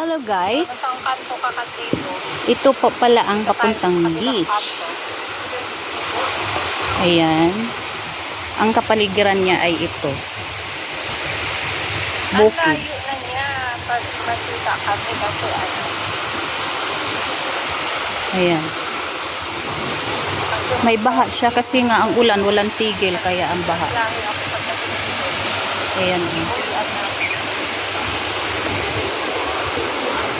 Hello guys. Sa kanto ka. Ito po pala ang papuntang beach. Ayan. Ang kapaligiran niya ay ito. Ang Bukid. layo na niya. Pag makita kami kasi ano. Ayan. May baha siya kasi nga ang ulan walang tigil kaya ang baha. Dito. Ayan. Uwian na.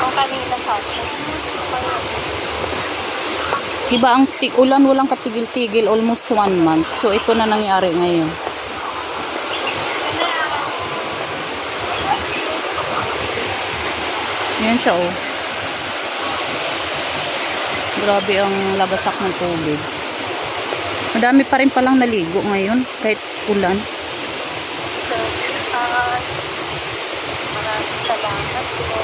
Ang kanina sa akin. Diba ang ti- ulan walang katigil-tigil almost one month. So ito na nangyari ngayon. Ayan siya oh. Grabe ang lagasak ng tubig. Madami pa rin palang naligo ngayon kahit ulan. So, uh, maraming salamat po.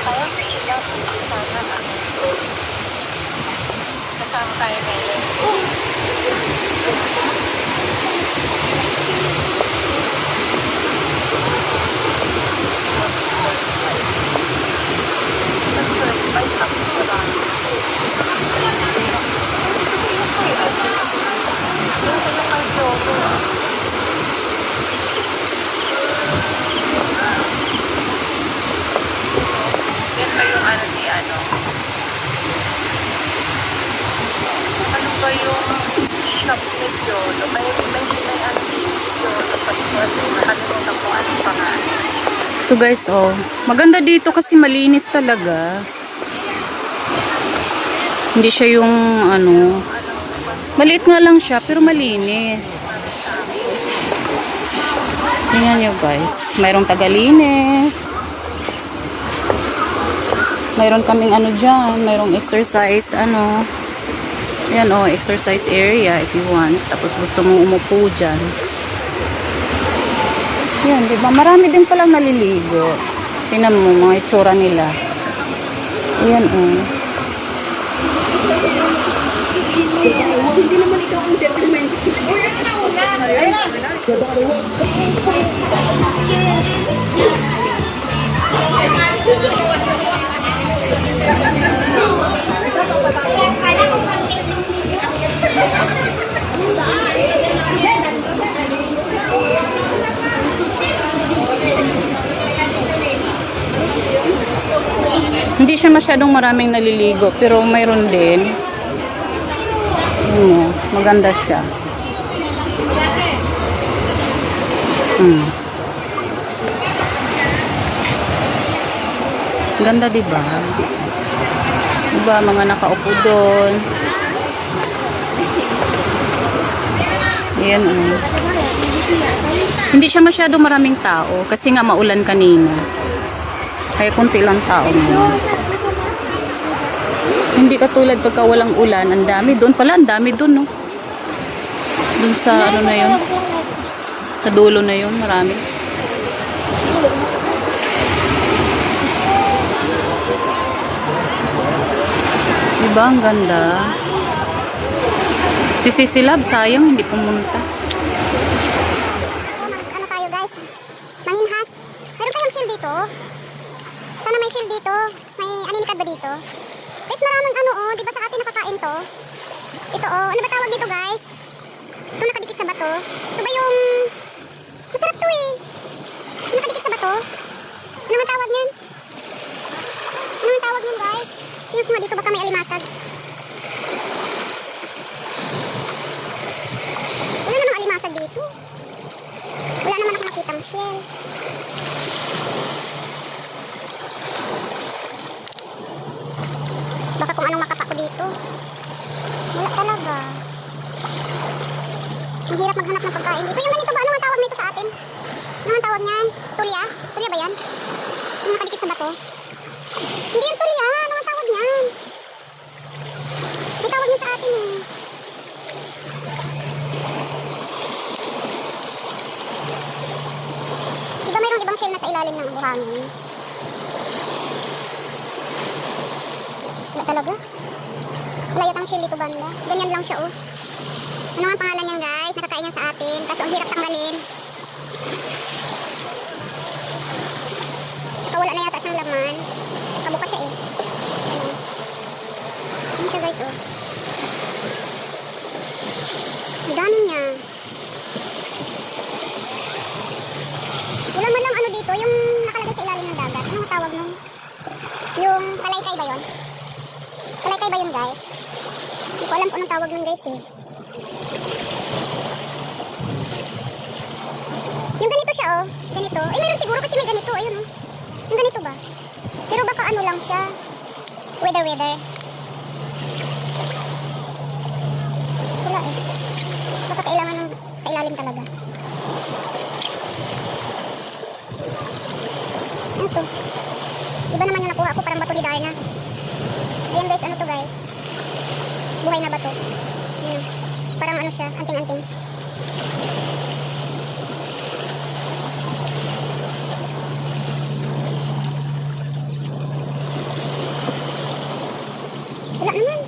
Kaya ko sila sana na. Kasama tayo ngayon. First bite ako sa lang. Yung pinakang jogo. Yan ba yung ano ni ano? Ano ba yung shop ni Jolo? May mention na yung ano dito si Jolo Pastor. Nakalimutan ko anong pangalan. Ito guys oh. Maganda dito kasi malinis talaga. Hindi siya yung ano. Maliit nga lang siya pero malinis. Tingnan nyo guys. Mayroong tagalinis. Mayroon kaming ano dyan. Mayroong exercise ano. Yan oh, exercise area if you want. Tapos gusto mong umupo dyan. Yan, di ba? Marami din palang naliligo. Tingnan mo mga itsura nila. Ayan oh. Hindi siya masyadong maraming naliligo, pero mayroon din. Mo, maganda siya. Hmm. Ganda, di ba? Diba, mga nakaupo doon. Ayan, oh. Hindi siya masyadong maraming tao kasi nga maulan kanina. Kaya kunti lang tao ngayon. Hindi katulad pagka walang ulan, ang dami doon pala, ang dami doon, no? Doon sa ano na yun? Sa dulo na yun, marami. Diba, ang ganda. Si Sisilab, sayang, hindi pumunta. ano tayo guys? Manginhas. Meron kayong shield dito? Sana may shield dito. May aninikad ba dito? Guys, maraming ano oh. Di ba sa atin nakakain to? Ito oh. Ano ba tawag dito guys? Ito nakadikit sa bato. Ito ba yung... Masarap to eh. Nakadikit sa bato. Ano nga tawag niyan? Ano nga tawag niyan guys? Tingnan ko nga dito baka may alimasag. Wala namang alimasag dito. Wala naman ako nakitang shell. Baka kung anong makapa ko dito. Wala talaga. Ang hirap maghanap ng pagkain dito. Yung ganito ba? Ano ang tawag nito sa atin? Ano ang tawag niyan? Tulya? Tulya ba yan? Yung nakadikit sa bato? Hindi yan tulya. kalusugan mo. Ganyan lang siya, oh. Ano ang pangalan niyan, guys? Nakakain niya sa atin. Kaso, ang hirap tanggalin. Saka wala na yata siyang laman. Eh. Yung ganito siya oh. Ganito. Eh meron siguro kasi may ganito. Ayun oh. Yung ganito ba? Pero baka ano lang siya. Weather weather. Wala eh. Baka kailangan ng sa ilalim talaga. Ano to? Iba naman yung nakuha ko. Parang bato ni Darna. Ayan guys, ano to guys? Buhay na bato. Parang ano siya, anting-anting. Wala naman.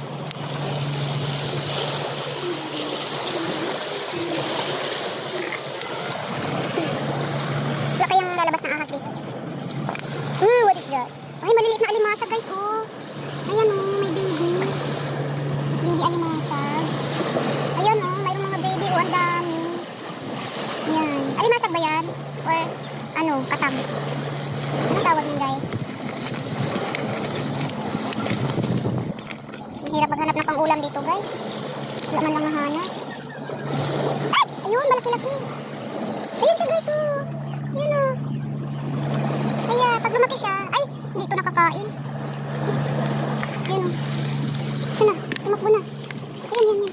Wala kayang lalabas na ahas dito. Ooh, what is that? Ay, maliliit na alimasag guys, oh. Ayan oh, may baby. Baby alimasag. Ayan oh, mayroong mga baby, oh, ang dami. Ayan. Alimasag ba yan? Or, ano, katam? Ano tawag yun guys? Hirap maghanap ng pang-ulam dito, guys. Wala man lang nahanap. Ay! Ayun, malaki-laki. Ayun siya, guys, oh. Ayun, oh. Kaya, pag lumaki siya, ay, hindi ito nakakain. Ayun, oh. Saan na? Tumakbo na. Ayun, yan, yan.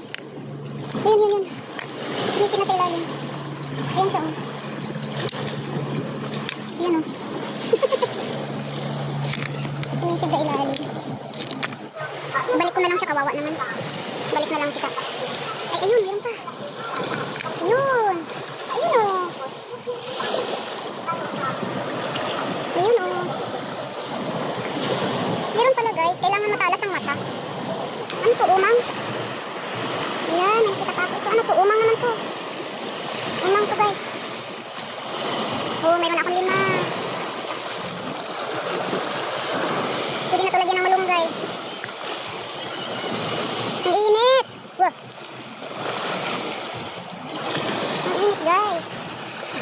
Ayun, yan, yan. Sumisig na sa ilalim. Ayun siya, oh. Ayun, oh. Sumisig sa ilalim. Balik ko na lang siya, kawawa naman. Balik na lang kita. Ay, ayun, meron pa. Ayun. Ayun, oh. Ayun, oh. Meron pala, guys. Kailangan matalas ang mata. Ano to, umang? Ayan, may nakita pa ako. Ano to? Umang naman to. Umang to, guys. Oh, meron akong lima. Pwede na to lagyan ng malunggay. Ang init! Wah! Ang init guys.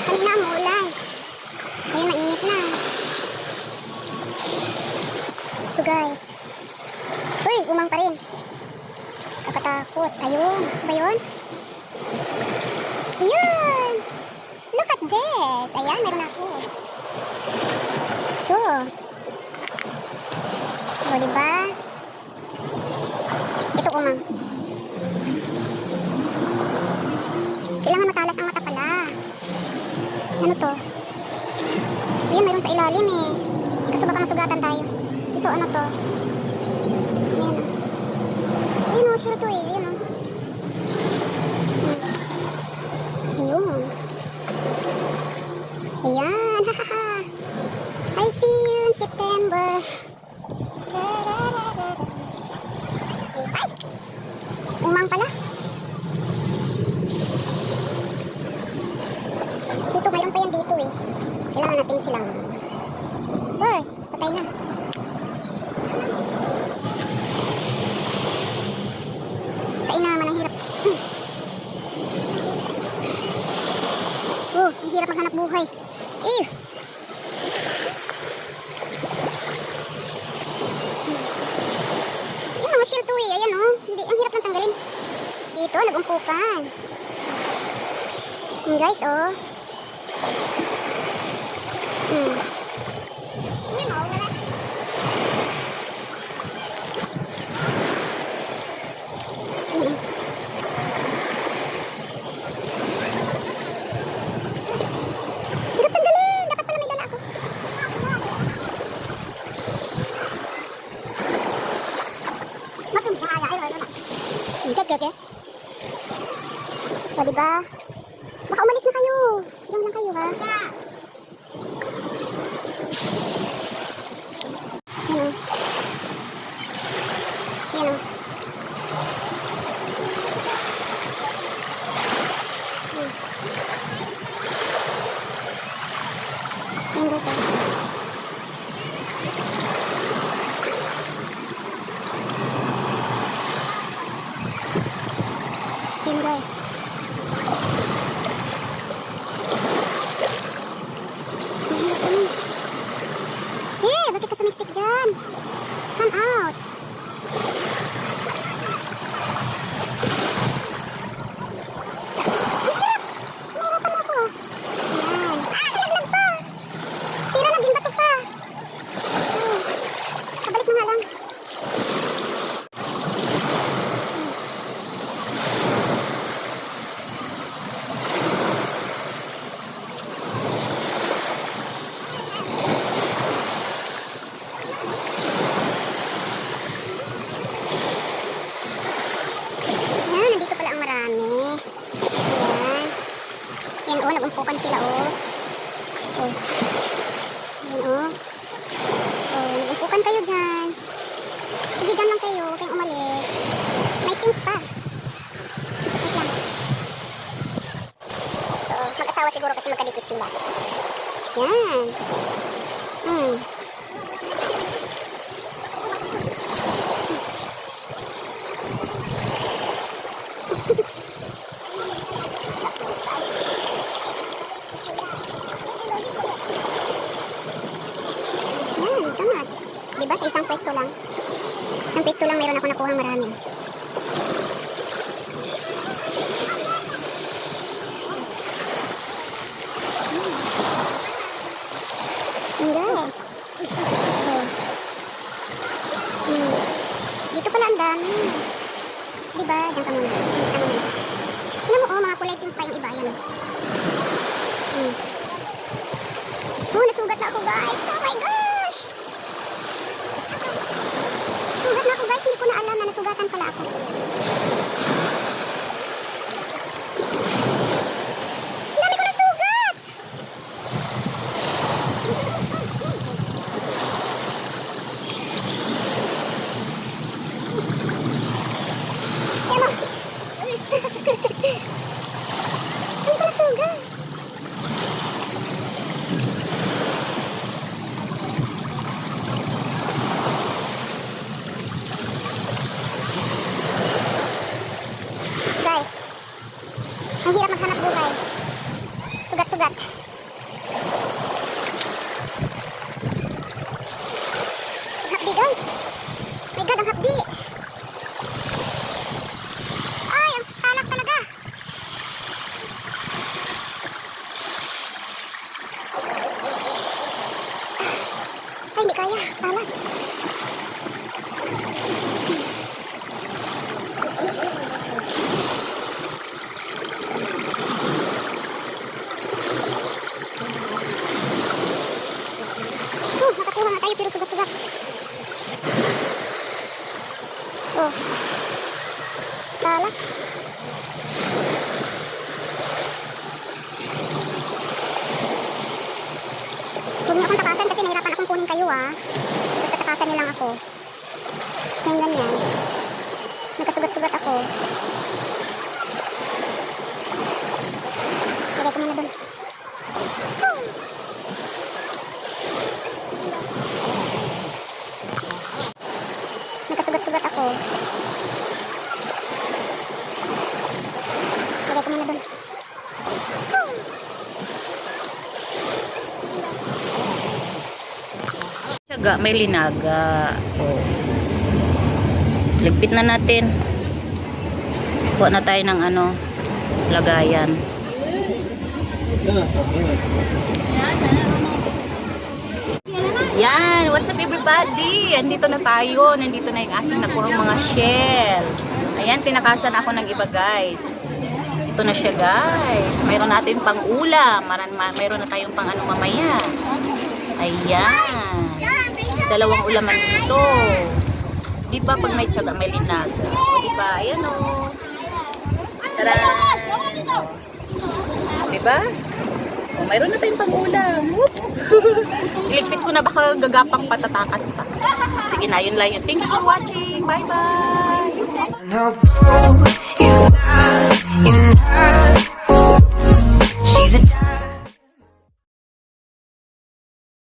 Kanina umuulan. Ngayon mainit na. Ito guys. Uy, umang pa rin. Nakatakot. Ayun. Ano Ba yun? Ayun! Look at this! Ayan, meron ako. Ito. O, diba? Ito umang. Kailangan matalas ang mata pala. Ano to? Ayun, mayroon sa ilalim eh. Kaso baka masugatan tayo. Ito, ano to? Ayan. Ayun o, sure to eh. Ayun o. Hmm. Ayun. Ayan, hahaha. I see you in September. Ay! Umang pala. Dito, mayroon pa yan dito eh. Kailangan natin silang... Hoy, patay na. Patay na, man ang hirap. Hmm. Oh, ang hirap maghanap buhay. Eh! Yung mga shell to eh, ayan oh. Hindi, ang hirap nang tanggalin. Dito, nagumpukan. Guys, oh. Hmm. Yan oh, wala. Hmm. Hirap tanggalin. Dapat pala may dala ako. Matum bahaya ay wala na. Hindi gage. O diba? Baka umalis na kayo. Diyan lang kayo ha. Yan o. Yan o. Hmm. Yan guys o. Sige, dyan lang kayo. Huwag kayong umalis. May pink pa. Wait lang. Ito, mag-asawa magkadikit sila. Yan. Hmm. đặt Nagkasugat-sugat ako. Lagay ko muna doon. Nagkasugat-sugat ako. Lagay ko muna doon. Tiyaga, may linaga. Oh. Ligpit na natin. Kuha na tayo ng ano, lagayan. Yan! What's up everybody? Andito na tayo. Nandito na yung aking nakuhang mga shell. Ayan, tinakasan ako ng iba guys. Ito na siya guys. Mayroon natin pang ulam. Mayroon na tayong pang ano mamaya. Ayan. Dalawang ulaman dito. Di ba pag may tiyaga may linaga? O di? Ayan o. Tara! Diba? O, mayroon na tayong pang-ulam. Iligpit ko na baka gagapang patatakas pa. Sige na, yun lang yun. Thank you for watching. Bye-bye!